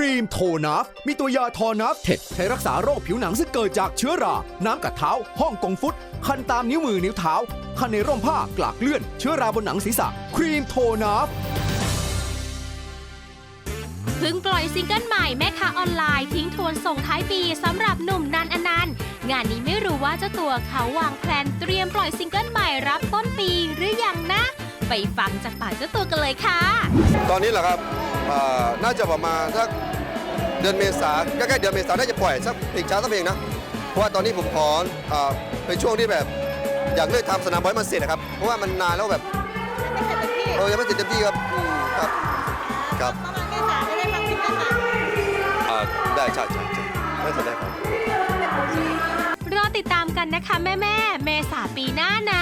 รีมโทนัฟมีตัวยาทอนัฟเท็ดใช้รักษาโรคผิวหนังซึ่งเกิดจากเชื้อรา น้ำกัดเท้า ห้องกงฟุต คันตามนิ้วมือนิ้วเท้า คันในร่มผ้ากลากเลื่อน เชื้อราบนหนังศีรษะ ครีมโทนัฟเพิ่งปล่อยซิงเกิลใหม่แม่ค้าออนไลน์ทิ้งทวนส่งท้ายปีสำหรับหนุ่มนันอนันต์งานนี้ไม่รู้ว่าเจ้าตัวเขาวางแผนเตรียมปล่อยซิงเกิลใหม่รับต้นปีหรือยังนะ ไปฟังจากปากเจ้าตัวกันเลยค่ะ ตอนนี้เหรอครับเอ่อ น่าจะประมาณสักเดือนเมษาใกล้ๆเดือนเมษาน่าจะปล่อยสักเพลงช้าสักเพลงนะ เพราะว่าตอนนี้ผมขอเอ่อเป็นช่วงที่แบบอยากเลิกทำสนามบอลให้มันเสร็จนะครับ เพราะว่ามันนานแล้วแบบเออยังไม่เสร็จเต็มที่ครับอืมครับครับอ่าได้ใช่ใช่ใช่ไม่เสร็จได้ครับรอติดตามกันนะคะแม่แม่ๆเมษาปีหน้านะติดต